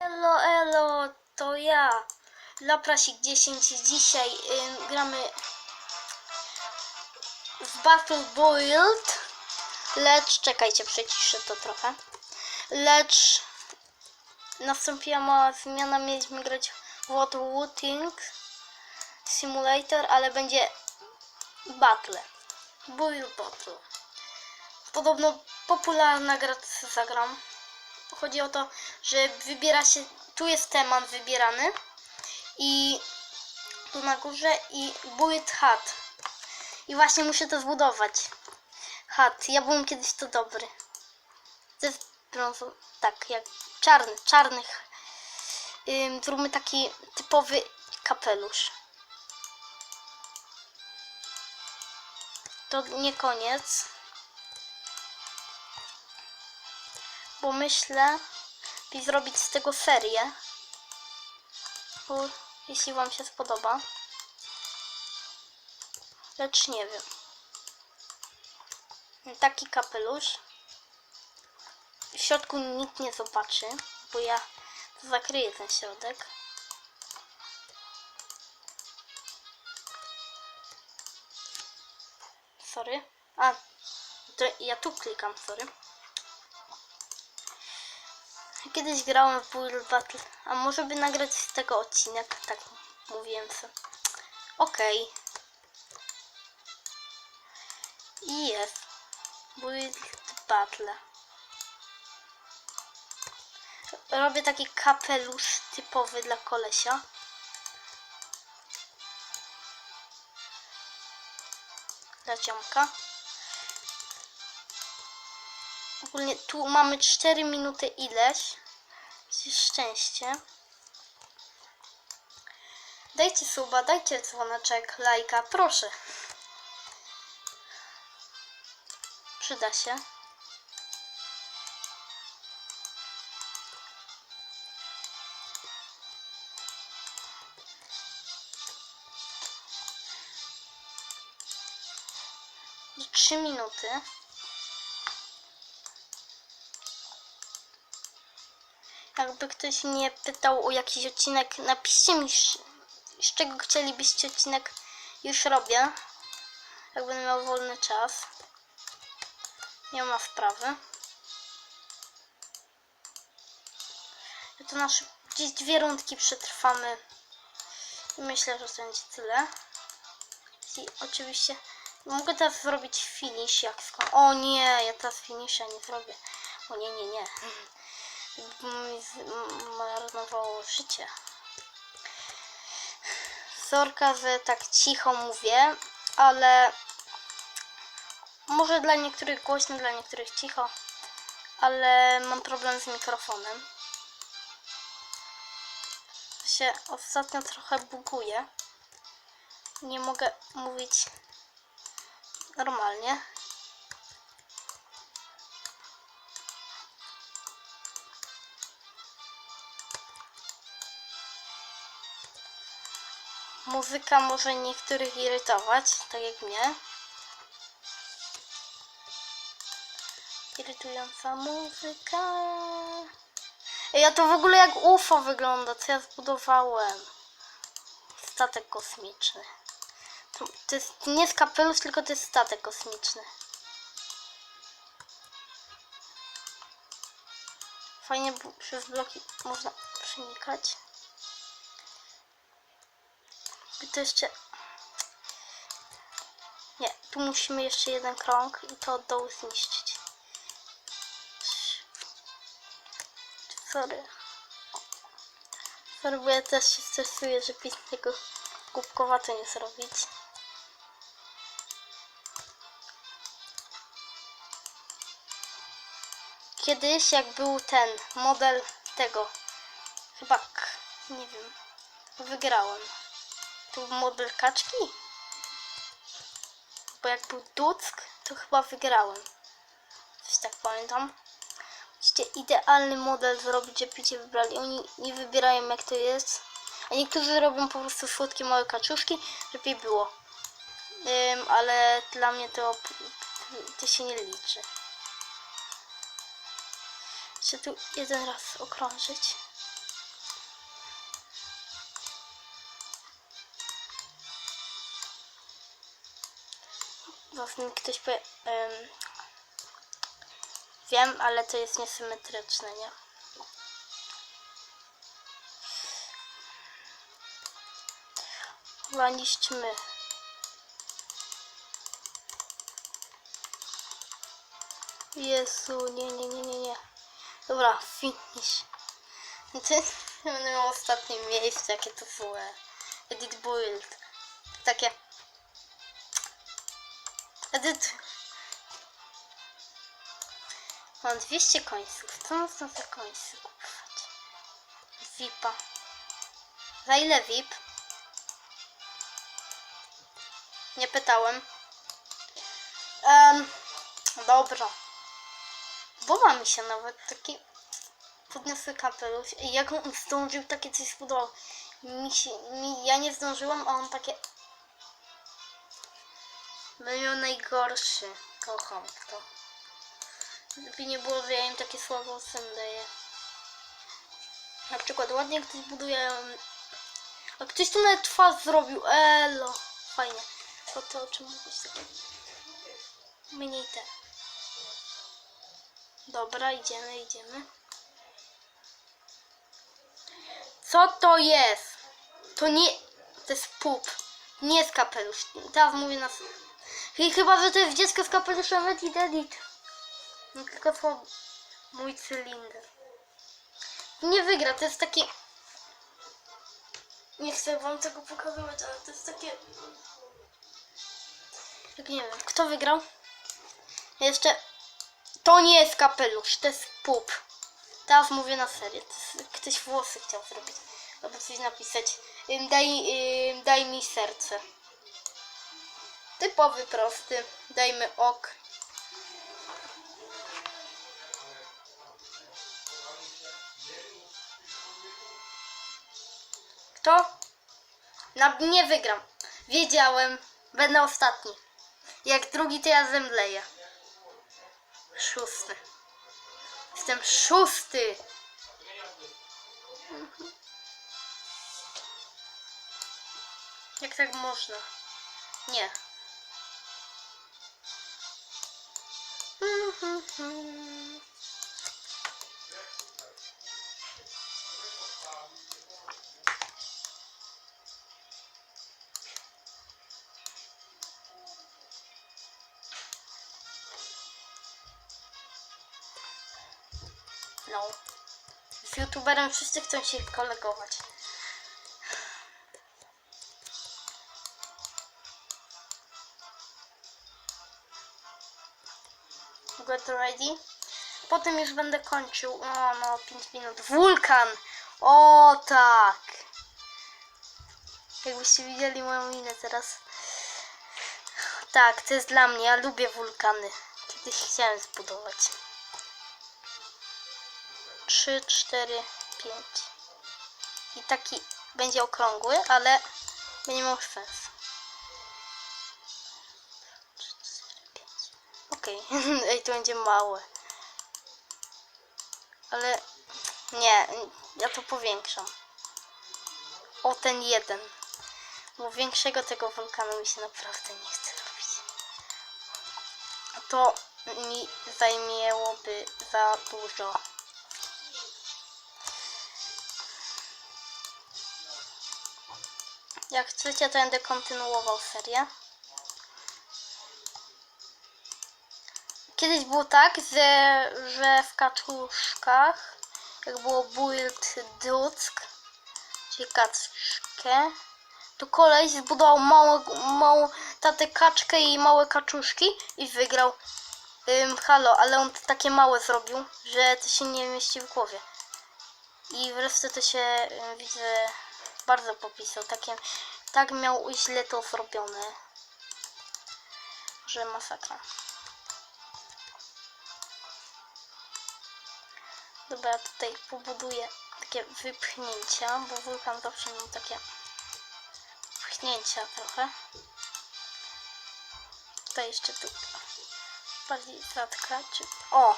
Elo, elo, to ja, Laprasik 10. Dzisiaj gramy w Battle Boiled, lecz, czekajcie, przeciszę to trochę, lecz nastąpiła mała zmiana, mieliśmy grać w Water Wooting Simulator, ale będzie Battle, Boiled Battle. Podobno popularna gra, zagram. Chodzi o to, że wybiera się, tu jest temat wybierany i tu na górze i build hut. I właśnie muszę to zbudować. Hut. Ja byłem kiedyś to dobry. Jest brązu, tak, jak czarny, czarnych. Ym, zróbmy taki typowy kapelusz. To nie koniec. Bo myślę, by zrobić z tego serię. Bo jeśli Wam się spodoba. Lecz nie wiem. Taki kapelusz. W środku nikt nie zobaczy, bo ja zakryję ten środek. Sorry. A, ja tu klikam, sorry. Kiedyś grałem w Build Battle, a może by nagrać z tego odcinek, tak mówiłem sobie. Okej. I jest. Build Battle. Robię taki kapelusz typowy dla kolesia. Dla ziomka. Ogólnie tu mamy 4 minuty ileś. Szczęście. Dajcie suba, dajcie dzwoneczek, lajka, proszę. Przyda się. Trzy minuty. Jakby ktoś mnie pytał o jakiś odcinek, napiszcie mi, z czego chcielibyście odcinek już robię. Jak będę miał wolny czas. Nie ma sprawy. To nasze gdzieś dwie rundki przetrwamy. I myślę, że to będzie tyle. I oczywiście mogę teraz zrobić finish jak O nie, ja teraz finisha nie zrobię. O nie, nie, nie. marnowało życie. Sorka, że tak cicho mówię, ale może dla niektórych głośno, dla niektórych cicho, ale mam problem z mikrofonem. Się ostatnio trochę buguje. Nie mogę mówić normalnie. Muzyka może niektórych irytować, tak jak mnie. Irytująca muzyka. Ej, Ja to w ogóle jak UFO wygląda, co ja zbudowałem. Statek kosmiczny. To, to jest nie z kapelusz, tylko to jest statek kosmiczny. Fajnie, przez bloki można przenikać. I to jeszcze... Nie, tu musimy jeszcze jeden krąg i to od dołu zniszczyć. Sorry. Sorry, bo ja też się stresuję, że pism tego głupkowato nie zrobić. Kiedyś jak był ten model tego, chyba, nie wiem, wygrałem. Był model kaczki? Bo jak był Duck, to chyba wygrałem. Coś tak pamiętam. Idealny model zrobić, żebyście wybrali. Oni nie wybierają jak to jest. A niektórzy robią po prostu słodkie małe kaczuszki, żeby było. Ym, ale dla mnie to, to się nie liczy. Chcę tu jeden raz okrążyć. Właśnie ktoś powie... em, wiem, ale to jest niesymetryczne, nie? Chyba. Jezu, nie, nie, nie, nie, nie. Dobra, finish. No To jest ostatnie miejsce, jakie to złe. Edit build. Takie. Edit. Mam 200 końców. Co można za końce kupować? VIPa. Za ile VIP? Nie pytałem. Um, dobra. Boba mi się nawet taki podniosły kapelusz jak on zdążył takie coś zbudował. Mi się, mi, ja nie zdążyłam, a on takie... Był najgorszy. Kocham to. Lepiej nie było, że ja im takie słowo ocen daję. Na przykład ładnie ktoś buduje... A ktoś tu nawet twarz zrobił. Elo. Fajnie. To to o czym takie... Mniej te. Dobra, idziemy, idziemy. Co to jest? To nie... To jest pup. Nie jest kapelusz. Teraz mówię na... I chyba, że to jest dziecko z kapeluszem Edit Edit. No tylko to mój cylinder. Nie wygra, to jest taki... Nie chcę wam tego pokazywać, ale to jest takie... Jak nie wiem, kto wygrał? Jeszcze... To nie jest kapelusz, to jest pup. Teraz mówię na serio. Jest, ktoś włosy chciał zrobić. Albo coś napisać. Daj, daj mi serce. Typowy, prosty. Dajmy ok. Kto? Na, nie wygram. Wiedziałem. Będę ostatni. Jak drugi, to ja zemdleję. Szósty. Jestem szósty. Mhm. Jak tak można? Nie. No. Z youtuberem wszyscy chcą się kolegować. Get ready. Potem już będę kończył. O, no, 5 minut. Wulkan! O, tak! Jakbyście widzieli moją minę teraz. Tak, to jest dla mnie. Ja lubię wulkany. Kiedyś chciałem zbudować. 3, 4, 5. I taki będzie okrągły, ale będzie miał sens. Okej, ej, to będzie małe. Ale nie, ja to powiększam. O ten jeden. Bo większego tego wulkanu mi się naprawdę nie chce robić. To mi zajmiałoby za dużo. Jak chcecie, to będę kontynuował serię. Kiedyś było tak, że, że w kaczuszkach, jak było build duck, czyli kaczkę, to koleś zbudował małą, małą tatę kaczkę i małe kaczuszki i wygrał. Halo, ale on takie małe zrobił, że to się nie mieści w głowie. I wreszcie to się widzę bardzo popisał. Takie, tak miał źle to zrobione, że masakra. Dobra, ja tutaj pobuduję takie wypchnięcia, bo wulkan zawsze miał takie pchnięcia trochę. Tutaj jeszcze tu bardziej zatka, czy... O!